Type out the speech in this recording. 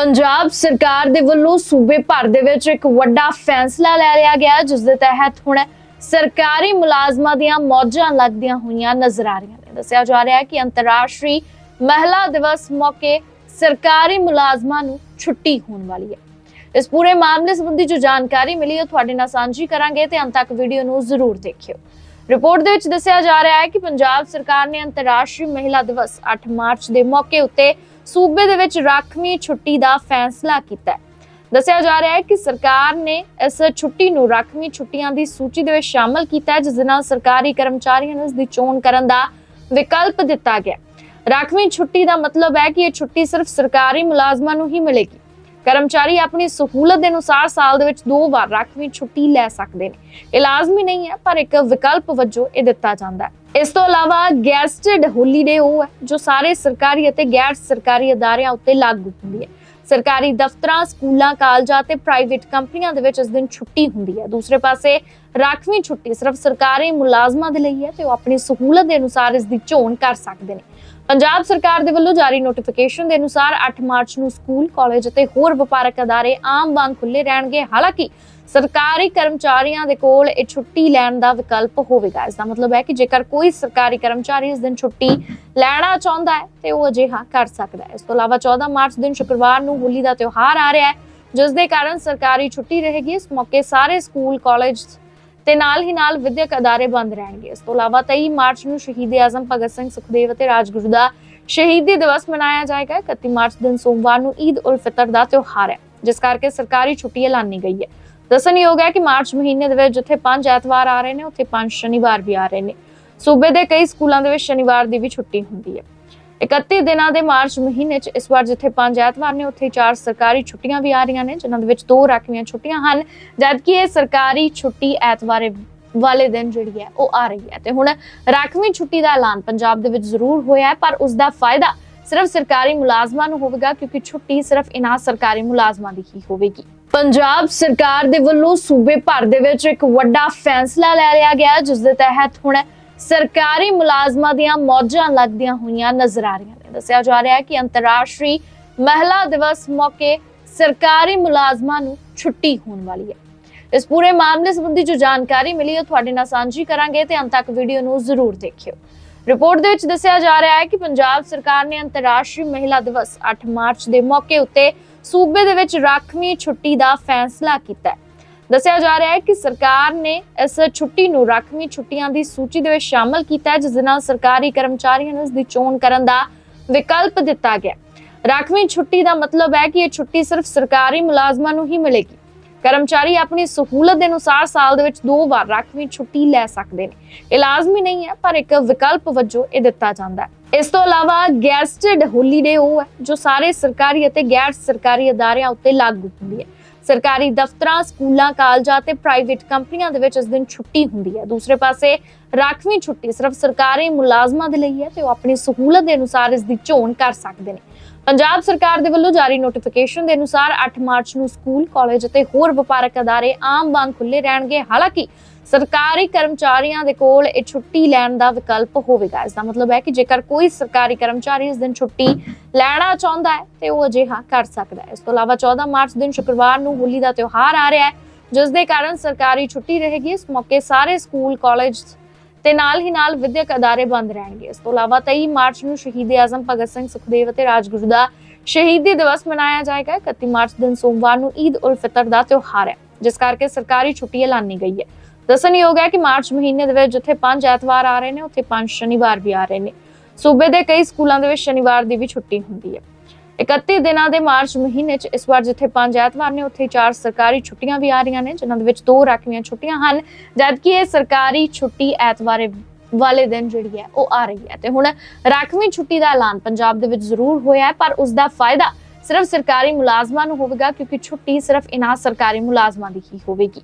ਪੰਜਾਬ ਸਰਕਾਰ ਦੇ ਵੱਲੋਂ ਸੂਬੇ ਭਰ ਦੇ ਵਿੱਚ ਇੱਕ ਵੱਡਾ ਫੈਸਲਾ ਲੈ ਲਿਆ ਗਿਆ ਜਿਸ ਦੇ ਤਹਿਤ ਹੁਣ ਸਰਕਾਰੀ ਮੁਲਾਜ਼ਮਾਂ ਦੀਆਂ ਮੌਜਾਂ ਲੱਗਦੀਆਂ ਹੋਈਆਂ ਨਜ਼ਰ ਆ ਰਹੀਆਂ ਨੇ। ਦੱਸਿਆ ਜਾ ਰਿਹਾ ਹੈ ਕਿ ਅੰਤਰਰਾਸ਼ਟਰੀ ਮਹਿਲਾ ਦਿਵਸ ਮੌਕੇ ਸਰਕਾਰੀ ਮੁਲਾਜ਼ਮਾਂ ਨੂੰ ਛੁੱਟੀ ਹੋਣ ਵਾਲੀ ਹੈ। ਇਸ ਪੂਰੇ ਮਾਮਲੇ ਸੰਬੰਧੀ ਜੋ ਜਾਣਕਾਰੀ ਮਿਲੀ, ਉਹ ਤੁਹਾਡੇ ਨਾਲ ਸਾਂਝੀ ਕਰਾਂਗੇ ਤੇ ਅੰਤ ਤੱਕ ਵੀਡੀਓ ਨੂੰ ਜ਼ਰੂਰ ਦੇਖਿਓ। ਰਿਪੋਰਟ ਦੇ ਵਿੱਚ ਦੱਸਿਆ ਜਾ ਰਿਹਾ ਹੈ ਕਿ ਪੰਜਾਬ ਸਰਕਾਰ ਨੇ ਅੰਤਰਰਾਸ਼ਟਰੀ ਮਹਿਲਾ ਦਿਵਸ 8 ਮਾਰਚ ਦੇ ਮੌਕੇ ਉੱਤੇ ਸੂਬੇ ਦੇ ਵਿੱਚ ਰਾਖਵੀਂ ਛੁੱਟੀ ਦਾ ਫੈਸਲਾ ਕੀਤਾ ਹੈ। ਦੱਸਿਆ ਜਾ ਰਿਹਾ ਹੈ ਕਿ ਸਰਕਾਰ ਨੇ ਇਸ ਛੁੱਟੀ ਨੂੰ ਰਾਖਵੀਂ ਛੁੱਟੀਆਂ ਦੀ ਸੂਚੀ ਦੇ ਵਿੱਚ ਸ਼ਾਮਲ ਕੀਤਾ ਹੈ, ਜਿਸ ਦੇ ਨਾਲ ਸਰਕਾਰੀ ਕਰਮਚਾਰੀਆਂ ਨੂੰ ਇਸ ਦੀ ਚੋਣ ਕਰਨ ਦਾ ਵਿਕਲਪ ਦਿੱਤਾ ਗਿਆ ਰਾਖਵੀਂ ਛੁੱਟੀ ਦਾ ਮਤਲਬ ਹੈ ਕਿ ਇਹ ਛੁੱਟੀ ਸਿਰਫ ਸਰਕਾਰੀ ਮੁਲਾਜ਼ਮਾਂ ਨੂੰ ਹੀ ਮਿਲੇਗੀ। ਕਰਮਚਾਰੀ ਆਪਣੀ ਸਹੂਲਤ ਦੇ ਅਨੁਸਾਰ ਸਾਲ ਦੇ ਵਿੱਚ ਦੋ ਵਾਰ ਰਾਖਵੀਂ ਛੁੱਟੀ ਲੈ ਸਕਦੇ ਨੇ। ਇਹ ਲਾਜ਼ਮੀ ਨਹੀਂ ਹੈ, ਪਰ ਇੱਕ ਵਿਕਲਪ ਵਜੋਂ ਇਹ ਦਿੱਤਾ ਜਾਂਦਾ ਹੈ। ਇਸ ਤੋਂ ਇਲਾਵਾ ਗੈਸਟਡ ਹੋਲੀਡੇ ਉਹ ਹੈ, ਜੋ ਸਾਰੇ ਸਰਕਾਰੀ ਅਤੇ ਗੈਰ ਸਰਕਾਰੀ ਅਦਾਰਿਆਂ ਉੱਤੇ ਲਾਗੂ ਹੁੰਦੀ ਹੈ। ਸਰਕਾਰੀ ਦਫ਼ਤਰਾਂ, ਸਕੂਲਾਂ, ਕਾਲਜਾਂ ਤੇ ਪ੍ਰਾਈਵੇਟ ਕੰਪਨੀਆਂ ਦੇ ਵਿੱਚ ਇਸ ਦਿਨ ਛੁੱਟੀ ਹੁੰਦੀ ਹੈ। ਦੂਸਰੇ ਪਾਸੇ, ਰਾਖਵੀਂ ਛੁੱਟੀ ਸਿਰਫ ਸਰਕਾਰੀ ਮੁਲਾਜ਼ਮਾਂ ਦੇ ਲਈ ਹੈ ਤੇ ਉਹ ਆਪਣੀ ਸਹੂਲਤ ਦੇ ਅਨੁਸਾਰ ਇਸ ਦੀ ਚੋਣ ਕਰ ਸਕਦੇ ਨੇ। ਪੰਜਾਬ ਸਰਕਾਰ ਦੇ ਵੱਲੋਂ ਜਾਰੀ ਨੋਟੀਫਿਕੇਸ਼ਨ ਦੇ ਅਨੁਸਾਰ 8 ਮਾਰਚ ਨੂੰ ਸਕੂਲ ਕਾਲਜ ਅਤੇ ਹੋਰ ਵਪਾਰਕ ਅਦਾਰੇ ਆਮ ਵਾਂਗ ਖੁੱਲੇ ਰਹਿਣਗੇ। ਹਾਲਾਂਕਿ ਸਰਕਾਰੀ ਕਰਮਚਾਰੀਆਂ ਦੇ ਕੋਲ ਇਹ ਛੁੱਟੀ ਲੈਣ ਦਾ ਵਿਕਲਪ ਹੋਵੇਗਾ। ਇਸ ਦਾ ਮਤਲਬ ਹੈ ਕਿ ਜੇਕਰ ਕੋਈ ਸਰਕਾਰੀ ਕਰਮਚਾਰੀ ਇਸ ਦਿਨ ਛੁੱਟੀ ਲੈਣਾ ਚਾਹੁੰਦਾ ਹੈ, ਤੇ ਉਹ ਅਜਿਹਾ ਕਰ ਸਕਦਾ ਹੈ। ਇਸ ਤੋਂ ਇਲਾਵਾ 14 ਮਾਰਚ ਦਿਨ ਸ਼ੁੱਕਰਵਾਰ ਨੂੰ ਹੋਲੀ ਦਾ ਤਿਉਹਾਰ ਆ ਰਿਹਾ ਹੈ, ਜਿਸ ਦੇ ਕਾਰਨ ਸਰਕਾਰੀ ਛੁੱਟੀ ਰਹੇਗੀ। ਇਸ ਮੌਕੇ ਸਾਰੇ ਸਕੂਲ ਕਾਲਜ ਤੇ ਨਾਲ ਹੀ ਨਾਲ ਵਿਦਿਅਕ ਅਦਾਰੇ ਬੰਦ ਰਹਿਣਗੇ। ਇਸ ਤੋਂ ਇਲਾਵਾ 23 ਮਾਰਚ ਨੂੰ ਸ਼ਹੀਦ ਆਜ਼ਮ ਭਗਤ ਸਿੰਘ ਸੁਖਦੇਵ ਅਤੇ ਰਾਜਗੁਰੂ ਦਾ ਸ਼ਹੀਦੀ ਦਿਵਸ ਮਨਾਇਆ ਜਾਏਗਾ। 31 ਮਾਰਚ ਦਿਨ ਸੋਮਵਾਰ ਨੂੰ ਈਦ ਉਲ ਫਿਤਰ ਦਾ ਤਿਉਹਾਰ ਹੈ, ਜਿਸ ਕਰਕੇ ਸਰਕਾਰੀ ਛੁੱਟੀ ਐਲਾਨੀ ਗਈ ਹੈ। ਦੱਸਣਯੋਗ ਹੈ ਕਿ ਮਾਰਚ ਮਹੀਨੇ ਦੇ ਵਿੱਚ ਜਿੱਥੇ ਪੰਜ ਐਤਵਾਰ ਆ ਰਹੇ ਨੇ, ਉੱਥੇ ਪੰਜ ਸ਼ਨੀਵਾਰ ਵੀ ਆ ਰਹੇ ਨੇ। ਸੂਬੇ ਦੇ ਕਈ ਸਕੂਲਾਂ ਦੇ ਵਿੱਚ ਸ਼ਨੀਵਾਰ ਦੀ ਵੀ ਛੁੱਟੀ ਹੁੰਦੀ ਹੈ। 31 ਦਿਨਾਂ ਦੇ ਮਾਰਚ ਮਹੀਨੇ 'ਚ ਇਸ ਵਾਰ ਜਿੱਥੇ ਪੰਜ ਐਤਵਾਰ ਨੇ ਉੱਥੇ ਚਾਰ ਸਰਕਾਰੀ ਛੁੱਟੀਆਂ ਵੀ ਆ ਰਹੀਆਂ ਨੇ ਜਿਨ੍ਹਾਂ ਦੇ ਵਿੱਚ ਦੋ ਰਾਖਵੀਆਂ ਛੁੱਟੀਆਂ ਹਨ ਜਦਕਿ ਇਹ ਸਰਕਾਰੀ ਛੁੱਟੀ ਐਤਵਾਰ ਵਾਲੇ ਦਿਨ ਜਿਹੜੀ ਹੈ ਉਹ ਆ ਰਹੀ ਹੈ। ਤੇ ਹੁਣ ਰਾਖਵੀਂ ਛੁੱਟੀ ਦਾ ਐਲਾਨ ਪੰਜਾਬ ਦੇ ਵਿੱਚ ਜ਼ਰੂਰ ਹੋਇਆ ਹੈ ਪਰ ਉਸ ਦਾ ਫਾਇਦਾ ਸਿਰਫ ਸਰਕਾਰੀ ਮੁਲਾਜ਼ਮਾਂ ਨੂੰ ਹੋਵੇਗਾ ਕਿਉਂਕਿ ਛੁੱਟੀ ਸਿਰਫ ਇਨ੍ਹਾਂ ਸਰਕਾਰੀ ਮੁਲਾਜ਼ਮਾਂ ਦੀ ਹੀ ਹੋਵੇਗੀ। ਪੰਜਾਬ ਸਰਕਾਰ ਦੇ ਵੱਲੋਂ ਸੂਬੇ ਭਰ ਦੇ ਵਿੱਚ ਇੱਕ ਵੱਡਾ ਫੈਸਲਾ ਲੈ ਲਿਆ ਗਿਆ ਹੈ, ਜਿਸ ਦੇ ਤਹਿਤ ਹੁਣ ਸਰਕਾਰੀ ਮੁਲਾਜ਼ਮਾਂ ਦੀਆਂ ਮੌਜਾਂ ਲੱਗਦੀਆਂ ਹੋਈਆਂ ਨਜ਼ਰ ਆ ਰਹੀਆਂ ਨੇ। ਦੱਸਿਆ ਜਾ ਰਿਹਾ ਹੈ ਕਿ ਅੰਤਰਰਾਸ਼ਟਰੀ ਮਹਿਲਾ ਦਿਵਸ ਮੌਕੇ ਸਰਕਾਰੀ ਮੁਲਾਜ਼ਮਾਂ ਨੂੰ ਛੁੱਟੀ ਹੋਣ ਵਾਲੀ ਹੈ। ਇਸ ਪੂਰੇ ਮਾਮਲੇ ਸੰਬੰਧੀ ਜੋ ਜਾਣਕਾਰੀ ਮਿਲੀ ਉਹ ਤੁਹਾਡੇ ਨਾਲ ਸਾਂਝੀ ਕਰਾਂਗੇ ਤੇ ਅੰਤ ਤੱਕ ਵੀਡੀਓ ਨੂੰ ਜ਼ਰੂਰ ਦੇਖਿਓ। ਰਿਪੋਰਟ ਦੇ ਵਿੱਚ ਦੱਸਿਆ ਜਾ ਰਿਹਾ ਹੈ ਕਿ ਪੰਜਾਬ ਸਰਕਾਰ ਨੇ ਅੰਤਰਰਾਸ਼ਟਰੀ ਮਹਿਲਾ ਦਿਵਸ 8 ਮਾਰਚ ਦੇ ਮੌਕੇ ਉੱਤੇ ਸੂਬੇ ਦੇ ਵਿੱਚ ਰਾਖਵੀਂ ਛੁੱਟੀ ਦਾ ਫੈਸਲਾ ਕੀਤਾ ਹੈ। ਦੱਸਿਆ ਜਾ ਰਿਹਾ ਹੈ ਕਿ ਸਰਕਾਰ ਨੇ ਇਸ ਛੁੱਟੀ ਨੂੰ ਰਾਖਵੀਂ ਛੁੱਟੀਆਂ ਦੀ ਸੂਚੀ ਦੇ ਵਿੱਚ ਸ਼ਾਮਲ ਕੀਤਾ ਹੈ, ਜਿਸ ਨਾਲ ਸਰਕਾਰੀ ਕਰਮਚਾਰੀਆਂ ਨੂੰ ਇਸ ਦੀ ਚੋਣ ਕਰਨ ਦਾ ਵਿਕਲਪ ਦਿੱਤਾ ਗਿਆ ਰਾਖਵੀਂ ਛੁੱਟੀ ਦਾ ਮਤਲਬ ਹੈ ਕਿ ਇਹ ਛੁੱਟੀ ਸਿਰਫ ਸਰਕਾਰੀ ਮੁਲਾਜ਼ਮਾਂ ਨੂੰ ਹੀ ਮਿਲੇਗੀ। ਕਰਮਚਾਰੀ ਆਪਣੀ ਸਹੂਲਤ ਦੇ ਅਨੁਸਾਰ ਸਾਲ ਦੇ ਵਿੱਚ ਦੋ ਵਾਰ ਰਾਖਵੀਂ ਛੁੱਟੀ ਲੈ ਸਕਦੇ ਨੇ। ਇਹ ਲਾਜ਼ਮੀ ਨਹੀਂ ਹੈ, ਪਰ ਇੱਕ ਵਿਕਲਪ ਵਜੋਂ ਇਹ ਦਿੱਤਾ ਜਾਂਦਾ ਹੈ। ਇਸ ਤੋਂ ਇਲਾਵਾ ਗੈਸਟਡ ਹੋਲੀਡੇ ਉਹ ਹੈ, ਜੋ ਸਾਰੇ ਸਰਕਾਰੀ ਅਤੇ ਗੈਰ ਸਰਕਾਰੀ ਅਦਾਰਿਆਂ ਉੱਤੇ ਲਾਗੂ ਹੁੰਦੀ ਹੈ। ਸਰਕਾਰੀ ਦਫ਼ਤਰਾਂ, ਸਕੂਲਾਂ, ਕਾਲਜਾਂ ਤੇ ਪ੍ਰਾਈਵੇਟ ਕੰਪਨੀਆਂ ਦੇ ਵਿੱਚ ਇਸ ਦਿਨ ਛੁੱਟੀ ਹੁੰਦੀ ਹੈ। ਦੂਸਰੇ ਪਾਸੇ, ਰਾਖਵੀਂ ਛੁੱਟੀ ਸਿਰਫ ਸਰਕਾਰੀ ਮੁਲਾਜ਼ਮਾਂ ਦੇ ਲਈ ਹੈ ਤੇ ਉਹ ਆਪਣੀ ਸਹੂਲਤ ਦੇ ਅਨੁਸਾਰ ਇਸ ਦੀ ਚੋਣ ਕਰ ਸਕਦੇ ਨੇ। ਪੰਜਾਬ ਸਰਕਾਰ ਦੇ ਵੱਲੋਂ ਜਾਰੀ ਨੋਟੀਫਿਕੇਸ਼ਨ ਦੇ ਅਨੁਸਾਰ 8 ਮਾਰਚ ਨੂੰ ਸਕੂਲ, ਕਾਲਜ ਅਤੇ ਹੋਰ ਵਪਾਰਕ ਅਦਾਰੇ ਆਮ ਵਾਂਗ ਖੁੱਲੇ ਰਹਿਣਗੇ। ਹਾਲਾਂਕਿ ਸਰਕਾਰੀ ਕਰਮਚਾਰੀਆਂ ਦੇ ਕੋਲ ਇਹ ਛੁੱਟੀ ਲੈਣ ਦਾ ਵਿਕਲਪ ਹੋਵੇਗਾ। ਇਸ ਦਾ ਮਤਲਬ ਹੈ ਕਿ ਜੇਕਰ ਕੋਈ ਸਰਕਾਰੀ ਕਰਮਚਾਰੀ ਇਸ ਦਿਨ ਛੁੱਟੀ ਲੈਣਾ ਚਾਹੁੰਦਾ ਹੈ, ਤੇ ਉਹ ਅਜਿਹਾ ਕਰ ਸਕਦਾ ਹੈ। ਇਸ ਤੋਂ ਇਲਾਵਾ 14 ਮਾਰਚ ਦਿਨ ਸ਼ੁੱਕਰਵਾਰ ਨੂੰ ਹੋਲੀ ਦਾ ਤਿਉਹਾਰ ਆ ਰਿਹਾ ਹੈ, ਜਿਸ ਦੇ ਕਾਰਨ ਸਰਕਾਰੀ ਛੁੱਟੀ ਰਹੇਗੀ। ਇਸ ਮੌਕੇ ਸਾਰੇ ਸਕੂਲ, ਕਾਲਜ ਤੇ ਨਾਲ ਹੀ ਨਾਲ ਵਿਦਿਅਕ ਅਦਾਰੇ ਬੰਦ ਰਹਿਣਗੇ। ਇਸ ਤੋਂ ਇਲਾਵਾ 23 ਮਾਰਚ ਨੂੰ ਸ਼ਹੀਦ ਆਜ਼ਮ ਭਗਤ ਸਿੰਘ ਸੁਖਦੇਵ ਅਤੇ ਰਾਜਗੁਰੂ ਦਾ ਸ਼ਹੀਦੀ ਦਿਵਸ ਮਨਾਇਆ ਜਾਏਗਾ। 31 ਮਾਰਚ ਦਿਨ ਸੋਮਵਾਰ ਨੂੰ ਈਦ ਉਲ ਫਿਤਰ ਦਾ ਤਿਉਹਾਰ ਹੈ, ਜਿਸ ਕਰਕੇ ਸਰਕਾਰੀ ਛੁੱਟੀ ਐਲਾਨੀ ਗਈ ਹੈ। ਦੱਸਣਯੋਗ ਹੈ ਕਿ ਮਾਰਚ ਮਹੀਨੇ ਦੇ ਵਿੱਚ ਜਿੱਥੇ ਪੰਜ ਐਤਵਾਰ ਆ ਰਹੇ ਨੇ, ਉੱਥੇ ਪੰਜ ਸ਼ਨੀਵਾਰ ਵੀ ਆ ਰਹੇ ਨੇ। ਸੂਬੇ ਦੇ ਕਈ ਸਕੂਲਾਂ ਦੇ ਵਿੱਚ ਸ਼ਨੀਵਾਰ ਦੀ ਵੀ ਛੁੱਟੀ ਹੁੰਦੀ ਹੈ। 31 ਦਿਨਾਂ ਦੇ ਮਾਰਚ ਮਹੀਨੇ 'ਚ ਇਸ ਵਾਰ ਜਿੱਥੇ ਪੰਜ ਐਤਵਾਰ ਨੇ, ਉੱਥੇ ਚਾਰ ਸਰਕਾਰੀ ਛੁੱਟੀਆਂ ਵੀ ਆ ਰਹੀਆਂ ਨੇ, ਜਿਨ੍ਹਾਂ ਦੇ ਵਿੱਚ ਦੋ ਰਾਖਵੀਆਂ ਛੁੱਟੀਆਂ ਹਨ, ਜਦਕਿ ਇਹ ਸਰਕਾਰੀ ਛੁੱਟੀ ਐਤਵਾਰ ਵਾਲੇ ਦਿਨ ਜਿਹੜੀ ਹੈ, ਉਹ ਆ ਰਹੀ ਹੈ। ਤੇ ਹੁਣ ਰਾਖਵੀਂ ਛੁੱਟੀ ਦਾ ਐਲਾਨ ਪੰਜਾਬ ਦੇ ਵਿੱਚ ਜ਼ਰੂਰ ਹੋਇਆ ਹੈ, ਪਰ ਉਸ ਦਾ ਫਾਇਦਾ ਸਿਰਫ ਸਰਕਾਰੀ ਮੁਲਾਜ਼ਮਾਂ ਨੂੰ ਹੋਵੇਗਾ, ਕਿਉਂਕਿ ਛੁੱਟੀ ਸਿਰਫ ਇਨ੍ਹਾਂ ਸਰਕਾਰੀ ਮੁਲਾਜ਼ਮਾਂ ਦੀ ਹੀ ਹੋਵੇਗੀ।